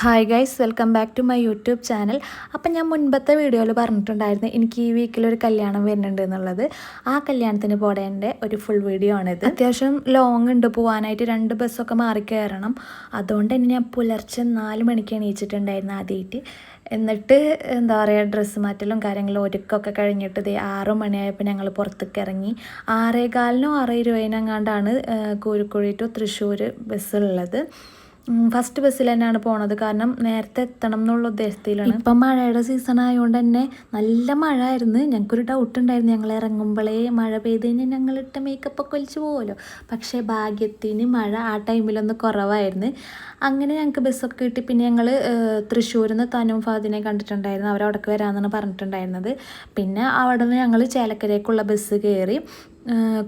Hi guys welcome back to my YouTube channel അപ്പം ഞാൻ മുൻപത്തെ വീഡിയോയിൽ പറഞ്ഞിട്ടുണ്ടായിരുന്നു എനിക്ക് ഈ വീക്കിൽ ഒരു കല്യാണം വരുന്നുണ്ട് എന്നുള്ളത്. ആ കല്യാണത്തിന് പോടേന്റെ ഒരു ഫുൾ വീഡിയോ ആണിത്. അത്യാവശ്യം ലോങ് ഉണ്ട് പോകാനായിട്ട് രണ്ട് ബസ്സൊക്കെ മാറി കയറണം അതുകൊണ്ട് തന്നെ ഞാൻ പുലർച്ചെ നാല് മണിക്ക് എണീച്ചിട്ടുണ്ടായിരുന്നു ആദ്യമായിട്ട് എന്നിട്ട് എന്താ പറയുക ഡ്രസ്സ് മാറ്റലും കാര്യങ്ങളും ഒരുക്കമൊക്കെ കഴിഞ്ഞിട്ട് ദേ ആറ് മണിയായപ്പോൾ ഞങ്ങൾ പുറത്തേക്ക് ഇറങ്ങി. ആറേകാലിനോ ആറ് ഇരുപതിനെങ്ങാണ്ടാണ് കോഴിക്കോട് ടു തൃശ്ശൂർ ബസ്സുള്ളത് ഫസ്റ്റ് ബസ്സിൽ തന്നെയാണ് പോണത്. കാരണം നേരത്തെ എത്തണം എന്നുള്ള ഉദ്ദേശത്തിലാണ്. ഇപ്പം മഴയുടെ സീസൺ ആയതുകൊണ്ട് തന്നെ നല്ല മഴ ആയിരുന്നു ഞങ്ങൾക്കൊരു ഡൗട്ട് ഉണ്ടായിരുന്നു. ഞങ്ങൾ ഇറങ്ങുമ്പോഴേ മഴ പെയ്ത് കഴിഞ്ഞാൽ ഞങ്ങൾ ഇട്ട മേക്കപ്പ് ഒക്കെ ഒലിച്ചു പോകുമല്ലോ പക്ഷേ ഭാഗ്യത്തിന് മഴ ആ ടൈമിലൊന്ന് കുറവായിരുന്നു. അങ്ങനെ ഞങ്ങൾക്ക് ബസ്സൊക്കെ കിട്ടി. പിന്നെ ഞങ്ങൾ തൃശ്ശൂരിൽ നിന്ന് തനും ഫാദിനെ കണ്ടിട്ടുണ്ടായിരുന്നു. അവരവിടേക്ക് വരാമെന്നാണ് പറഞ്ഞിട്ടുണ്ടായിരുന്നത്. പിന്നെ അവിടെ നിന്ന് ഞങ്ങൾ ചേലക്കരയ്ക്കുള്ള ബസ് കയറി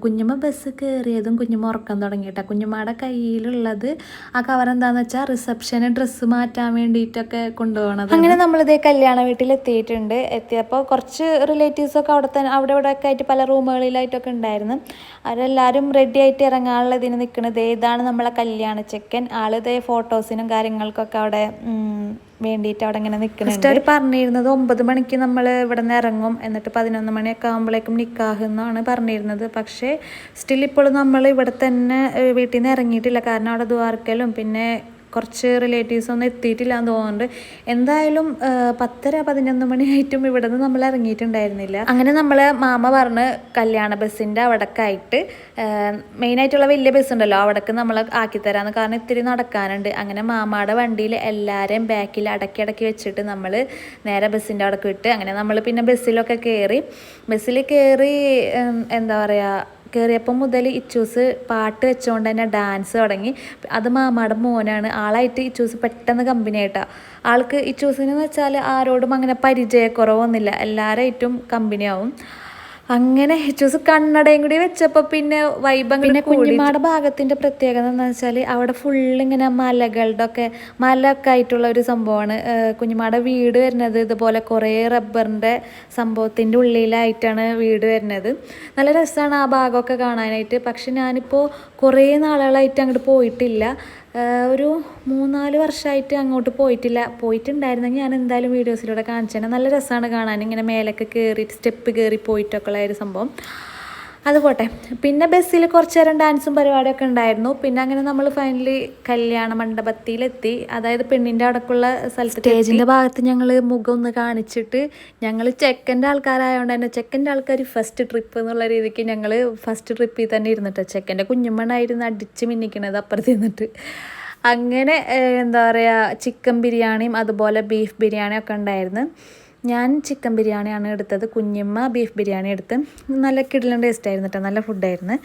കുഞ്ഞമ്മ ബസ് കയറിയതും കുഞ്ഞമ്മ ഉറക്കം തുടങ്ങിയിട്ടാ. കുഞ്ഞമ്മയുടെ കയ്യിലുള്ളത് ആ കവർ എന്താന്ന് വെച്ചാൽ റിസപ്ഷന് ഡ്രസ്സ് മാറ്റാൻ വേണ്ടിയിട്ടൊക്കെ കൊണ്ടുപോകണത് അങ്ങനെ നമ്മളിതേ കല്യാണ വീട്ടിൽ എത്തിയിട്ടുണ്ട് എത്തിയപ്പോൾ കുറച്ച് റിലേറ്റീവ്സൊക്കെ അവിടെ തന്നെ അവിടെ ഇവിടെ ഒക്കെ ആയിട്ട് പല റൂമുകളിലായിട്ടൊക്കെ ഉണ്ടായിരുന്നു. അവരെല്ലാവരും റെഡി ആയിട്ട് ഇറങ്ങാനുള്ള ഇതിന് നിൽക്കുന്നത് ഇതാണ് നമ്മളെ കല്യാണ ചെക്കൻ. ആളിതേ ഫോട്ടോസിനും കാര്യങ്ങൾക്കൊക്കെ അവിടെ വേണ്ടിയിട്ട് അവിടെ ഇങ്ങനെ നിൽക്കുന്നുണ്ട് അവർ പറഞ്ഞിരുന്നത് ഒമ്പത് മണിക്ക് നമ്മൾ ഇവിടെ നിന്ന് ഇറങ്ങും. എന്നിട്ട് പതിനൊന്ന് മണിയൊക്കെ ആകുമ്പോഴേക്കും നിക്കാഹ് എന്നാണ് പറഞ്ഞിരുന്നത്. പക്ഷേ സ്റ്റിൽ ഇപ്പോഴും നമ്മൾ ഇവിടെ തന്നെ വീട്ടിൽ നിന്ന് ഇറങ്ങിയിട്ടില്ല. കാരണം അവിടെ ദ്വാരക്കലും പിന്നെ കുറച്ച് റിലേറ്റീവ്സ് ഒന്നും എത്തിയിട്ടില്ല എന്ന് തോന്നുന്നുണ്ട്. എന്തായാലും പത്തര പതിനൊന്ന് മണിയായിട്ടും ഇവിടെ നിന്ന് നമ്മൾ ഇറങ്ങിയിട്ടുണ്ടായിരുന്നില്ല. അങ്ങനെ നമ്മൾ മാമ പറഞ്ഞ് കല്യാണ ബസ്സിന്റെ അവിടക്കായിട്ട് മെയിനായിട്ടുള്ള വലിയ ബസ് ഉണ്ടല്ലോ അവിടേക്ക് നമ്മൾ ആക്കിത്തരാന്ന് കാരണം ഇത്തിരി നടക്കാനുണ്ട്. അങ്ങനെ മാമയുടെ വണ്ടിയിൽ എല്ലാവരെയും ബാക്കിൽ അടക്കി അടക്കി വെച്ചിട്ട് നമ്മൾ നേരെ ബസ്സിന്റെ അവിടെ വിട്ട് അങ്ങനെ നമ്മൾ പിന്നെ ബസ്സിലൊക്കെ കയറി ബസ്സിൽ കയറി എന്താ പറയുക കയറിയപ്പോൾ മുതൽ ഇച്ചൂസ് പാട്ട് വെച്ചുകൊണ്ട് തന്നെ ഡാൻസ് തുടങ്ങി. അത് മാമാടെ മോനാണ്. ആളായിട്ട് ഇച്ചൂസ് പെട്ടെന്ന് കമ്പനി ആയിട്ടാണ് ആൾക്ക് ഇച്ചൂസിനെന്ന് വെച്ചാൽ ആരോടും അങ്ങനെ പരിചയക്കുറവൊന്നുമില്ല. എല്ലാവരായിട്ടും കമ്പനിയാവും. അങ്ങനെ ചൂസ് കണ്ണടയും കൂടി വെച്ചപ്പോൾ പിന്നെ വൈബം പിന്നെ കുഞ്ഞിമാട ഭാഗത്തിന്റെ പ്രത്യേകത എന്ന് വെച്ചാൽ അവിടെ ഫുള്ള് ഇങ്ങനെ മലകളുടെ ഒക്കെ മലയൊക്കെ ആയിട്ടുള്ള ഒരു സംഭവമാണ്. കുഞ്ഞിമാടെ വീട് വരുന്നത് ഇതുപോലെ കുറേ റബ്ബറിന്റെ സംഭവത്തിന്റെ ഉള്ളിലായിട്ടാണ് വീട് വരുന്നത്. നല്ല രസമാണ് ആ ഭാഗമൊക്കെ കാണാനായിട്ട്. പക്ഷെ ഞാനിപ്പോൾ കുറേ നാളുകളായിട്ട് അങ്ങോട്ട് പോയിട്ടില്ല. ഒരു മൂന്നാൽ വർഷമായിട്ട് അങ്ങോട്ട് പോയിട്ടില്ല. പോയിട്ടുണ്ടായിരുന്നെങ്കിൽ ഞാൻ എന്തായാലും വീഡിയോസിലൂടെ കാണിച്ചു തന്നെ നല്ല രസമാണ് കാണാൻ. ഇങ്ങനെ മേലൊക്കെ കയറി സ്റ്റെപ്പ് കയറി പോയിട്ടൊക്കെ ഉള്ള ഒരു സംഭവം. അത് പോട്ടെ. പിന്നെ ബസ്സിൽ കുറച്ച് നേരം ഡാൻസും പരിപാടിയൊക്കെ ഉണ്ടായിരുന്നു. പിന്നെ അങ്ങനെ നമ്മൾ ഫൈനലി കല്യാണ മണ്ഡപത്തിലെത്തി. അതായത് പെണ്ണിന്റെ അടക്കുള്ള സ്ഥലത്ത് സ്റ്റേജിന്റെ ഭാഗത്ത് ഞങ്ങൾ മുഖം ഒന്ന് കാണിച്ചിട്ട് ഞങ്ങൾ ചെക്കന്റെ ആൾക്കാരായതുകൊണ്ട് തന്നെ ചെക്കന്റെ ആൾക്കാർ ഫസ്റ്റ് ട്രിപ്പ് എന്നുള്ള രീതിക്ക് ഞങ്ങൾ ഫസ്റ്റ് ട്രിപ്പിൽ തന്നെ ഇരുന്നിട്ട് ചെക്കന്റെ കുഞ്ഞുമ്മണായിരുന്നു അടിച്ച് മിന്നിക്കണത് അപ്പുറത്ത് ഇരുന്നിട്ട്. അങ്ങനെ എന്താ പറയുക ചിക്കൻ ബിരിയാണിയും അതുപോലെ ബീഫ് ബിരിയാണിയും ഒക്കെ ഉണ്ടായിരുന്നു. ഞാൻ ചിക്കൻ ബിരിയാണിയാണ് എടുത്തത്. കുഞ്ഞമ്മ ബീഫ് ബിരിയാണി എടുത്ത്. നല്ല കിടലും ടേസ്റ്റ് ആയിരുന്നു കേട്ടോ നല്ല ഫുഡായിരുന്നു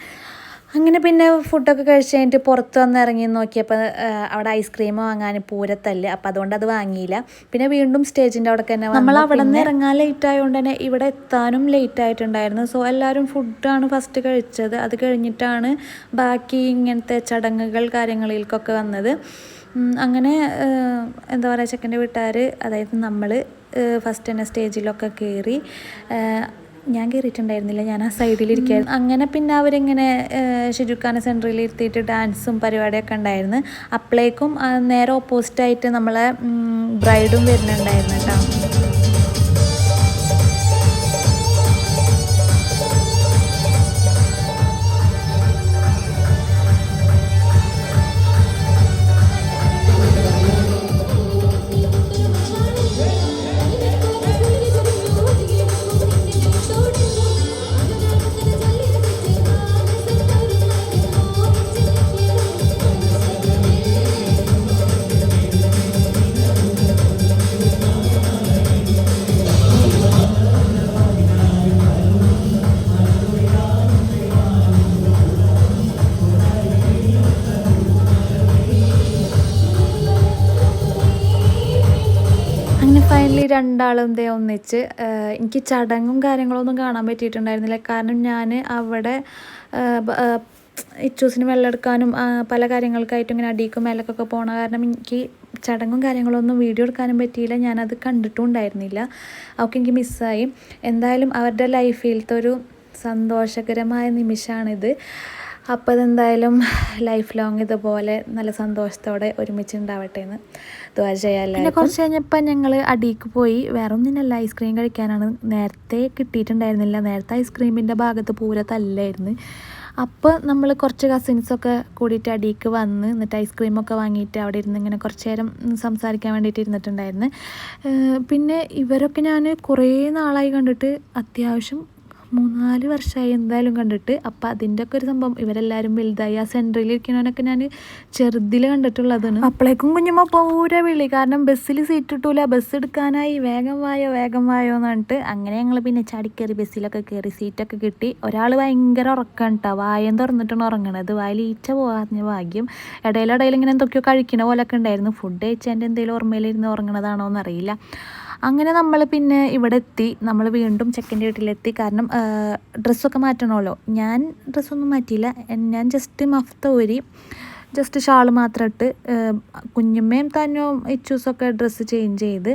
അങ്ങനെ പിന്നെ ഫുഡൊക്കെ കഴിച്ച് കഴിഞ്ഞിട്ട് പുറത്ത് വന്ന് ഇറങ്ങി നോക്കിയപ്പോൾ അവിടെ ഐസ്ക്രീം വാങ്ങാൻ പൂരത്തല്ല. അപ്പം അതുകൊണ്ട് അത് വാങ്ങിയില്ല. പിന്നെ വീണ്ടും സ്റ്റേജിന്റെ അവിടെ തന്നെ നമ്മൾ അവിടെ നിന്ന് ഇറങ്ങാൻ ലേറ്റ് ആയതുകൊണ്ട് തന്നെ ഇവിടെ എത്താനും ലേറ്റ് ആയിട്ടുണ്ടായിരുന്നു. സോ എല്ലാവരും ഫുഡാണ് ഫസ്റ്റ് കഴിച്ചത്. അത് കഴിഞ്ഞിട്ടാണ് ബാക്കി ഇങ്ങനത്തെ ചടങ്ങുകൾ കാര്യങ്ങളിലേക്കൊക്കെ വന്നത്. അങ്ങനെ എന്താ പറയുക ചെക്കന്റെ വീട്ടുകാർ അതായത് നമ്മൾ ഫസ്റ്റ് തന്നെ സ്റ്റേജിലൊക്കെ കയറി ഞാൻ കയറിയിട്ടുണ്ടായിരുന്നില്ല ഞാൻ ആ സൈഡിലിരിക്കുകയായിരുന്നു അങ്ങനെ പിന്നെ അവരിങ്ങനെ ഷിജുഖാന സെന്ററിൽ ഇരുത്തിയിട്ട് ഡാൻസും പരിപാടിയൊക്കെ ഉണ്ടായിരുന്നു. അപ്പോഴേക്കും നേരെ ഓപ്പോസിറ്റായിട്ട് നമ്മളെ ബ്രൈഡും വരുന്നുണ്ടായിരുന്നു കേട്ടോ. രണ്ടാളും ദേ ഒന്നിച്ച് എനിക്ക് ചടങ്ങും കാര്യങ്ങളൊന്നും കാണാൻ പറ്റിയിട്ടുണ്ടായിരുന്നില്ല. കാരണം ഞാൻ അവിടെ ഇച്ചൂസിന് വെള്ളം എടുക്കാനും പല കാര്യങ്ങൾക്കായിട്ടും ഇങ്ങനെ അടിക്കും മേലക്കൊക്കെ പോണ കാരണം എനിക്ക് ചടങ്ങും കാര്യങ്ങളൊന്നും വീഡിയോ എടുക്കാനും പറ്റിയില്ല. ഞാനത് കണ്ടിട്ടും ഉണ്ടായിരുന്നില്ല അവൾക്ക് എനിക്ക് മിസ്സായി. എന്തായാലും അവരുടെ ലൈഫിലത്തെ ഒരു സന്തോഷകരമായ നിമിഷമാണിത് അപ്പോൾ അതെന്തായാലും ലൈഫ് ലോങ് ഇതുപോലെ നല്ല സന്തോഷത്തോടെ ഒരുമിച്ച് ഉണ്ടാവട്ടെ എന്ന് ദ്വാര ചെയ്യാമല്ലോ പിന്നെ കുറച്ച് കഴിഞ്ഞപ്പോൾ ഞങ്ങൾ അടിക്ക് പോയി. വേറെ ഒന്നിനല്ല ഐസ്ക്രീം കഴിക്കാനാണ്. നേരത്തെ കിട്ടിയിട്ടുണ്ടായിരുന്നില്ല. നേരത്തെ ഐസ്ക്രീമിന്റെ ഭാഗത്ത് പൂര തല്ലായിരുന്നു. അപ്പോൾ നമ്മൾ കുറച്ച് കസിൻസൊക്കെ കൂടിയിട്ട് അടിക്ക് വന്ന് എന്നിട്ട് ഐസ്ക്രീമൊക്കെ വാങ്ങിയിട്ട് അവിടെ ഇരുന്ന് ഇങ്ങനെ കുറച്ച് നേരം സംസാരിക്കാൻ വേണ്ടിയിട്ട് ഇരുന്നിട്ടുണ്ടായിരുന്നു. പിന്നെ ഇവരൊക്കെ ഞാൻ കുറേ നാളായി കണ്ടിട്ട് അത്യാവശ്യം മൂന്നാൽ വർഷമായി എന്തായാലും കണ്ടിട്ട് അപ്പം അതിന്റെ ഒക്കെ ഒരു സംഭവം. ഇവരെല്ലാവരും വലുതായി ആ സെന്ററിൽ ഇരിക്കുന്നവനൊക്കെ ഞാൻ ചെറുതിൽ കണ്ടിട്ടുള്ളതാണ്. അപ്പോഴേക്കും കുഞ്ഞുമ്മ പൂര വിളി. കാരണം ബസ്സിൽ സീറ്റ് കിട്ടൂല. ബസ് എടുക്കാനായി. വേഗം വായോ വേഗം വായോ എന്ന് പറഞ്ഞിട്ട് അങ്ങനെ ഞങ്ങൾ പിന്നെ ചാടിക്കയറി ബസ്സിലൊക്കെ കയറി സീറ്റൊക്കെ കിട്ടി. ഒരാൾ ഭയങ്കര ഉറക്കം കേട്ടോ വായം തുറന്നിട്ടാണ് ഉറങ്ങണത്. വായിൽ ഈച്ച പോകാഞ്ഞ ഭാഗ്യം. ഇടയിലിടയിൽ ഇങ്ങനെ എന്തൊക്കെയോ കഴിക്കണ പോലൊക്കെ ഉണ്ടായിരുന്നു. ഫുഡ് കഴിച്ചതിന്റെ എന്തെങ്കിലും ഓർമ്മയിലിരുന്ന് ഉറങ്ങണതാണോ എന്നറിയില്ല അങ്ങനെ നമ്മൾ പിന്നെ ഇവിടെ എത്തി നമ്മൾ വീണ്ടും ചെക്കന്റെ വീട്ടിലെത്തി. കാരണം ഡ്രസ്സൊക്കെ മാറ്റണമല്ലോ. ഞാൻ ഡ്രസ്സൊന്നും മാറ്റിയില്ല. ഞാൻ ജസ്റ്റ് മഫ്ത ഊരി ജസ്റ്റ് ഷാൾ മാത്രം ഇട്ട് കുഞ്ഞമ്മയും കുഞ്ഞുമ്മയും തന്നും ഇച്ചൂസൊക്കെ ഡ്രസ്സ് ചേഞ്ച് ചെയ്ത്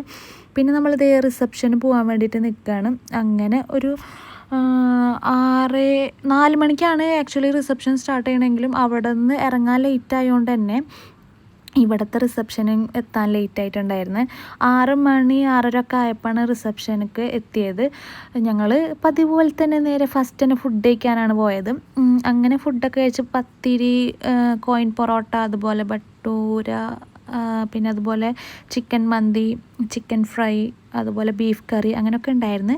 പിന്നെ നമ്മൾ ഇതേ റിസപ്ഷന് പോകാൻ വേണ്ടിയിട്ട് നിൽക്കുകയാണ് അങ്ങനെ ഒരു ആറ് നാല് മണിക്കാണ് ആക്ച്വലി റിസപ്ഷൻ സ്റ്റാർട്ട് ചെയ്യണമെങ്കിലും അവിടെ നിന്ന് ഇറങ്ങാൻ ലേറ്റ് ആയതുകൊണ്ട് തന്നെ ഇവിടുത്തെ റിസപ്ഷന് എത്താൻ ലേറ്റ് ആയിട്ടുണ്ടായിരുന്നു. ആറ് മണി ആറര ഒക്കെ ആയപ്പോഴാണ് റിസപ്ഷനക്ക് എത്തിയത്. ഞങ്ങൾ പതിവ് പോലെ തന്നെ നേരെ ഫസ്റ്റ് തന്നെ ഫുഡ് കഴിക്കാനാണ് പോയത്. അങ്ങനെ ഫുഡൊക്കെ കഴിച്ച് പത്തിരി കോയിൻ പൊറോട്ട അതുപോലെ ബട്ടൂര പിന്നെ അതുപോലെ ചിക്കൻ മന്തി ചിക്കൻ ഫ്രൈ അതുപോലെ ബീഫ് കറി അങ്ങനെയൊക്കെ ഉണ്ടായിരുന്നു.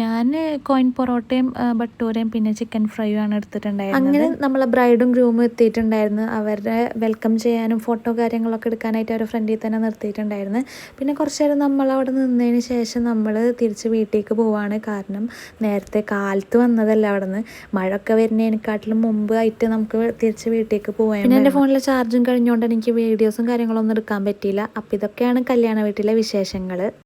ഞാൻ കോയിൻ പൊറോട്ടയും ബട്ടൂരയും പിന്നെ ചിക്കൻ ഫ്രൈയും ആണ് എടുത്തിട്ടുണ്ടായിരുന്നത്. അങ്ങനെ നമ്മളെ ബ്രൈഡും ഗ്രൂമും എത്തിയിട്ടുണ്ടായിരുന്നു. അവരുടെ വെൽക്കം ചെയ്യാനും ഫോട്ടോ കാര്യങ്ങളൊക്കെ എടുക്കാനായിട്ട് അവരുടെ ഫ്രണ്ടിൽ തന്നെ നിർത്തിയിട്ടുണ്ടായിരുന്നു. പിന്നെ കുറച്ച് നേരം നമ്മൾ അവിടെ നിന്നതിന് ശേഷം നമ്മൾ തിരിച്ച് വീട്ടിലേക്ക് പോവാണ് കാരണം നേരത്തെ കാലത്ത് വന്നതല്ല അവിടെ നിന്ന് മഴയൊക്കെ വരുന്നതിനെക്കാട്ടിലും മുമ്പ് ആയിട്ട് നമുക്ക് തിരിച്ച് വീട്ടിലേക്ക് പോകാൻ പിന്നെ എന്റെ ഫോണിലെ ചാർജും കഴിഞ്ഞുകൊണ്ട് എനിക്ക് വീഡിയോസും കാര്യങ്ങളൊന്നും എടുക്കാൻ പറ്റിയില്ല. അപ്പം ഇതൊക്കെയാണ് കല്യാണ വീട്ടിലെ വിശേഷങ്ങൾ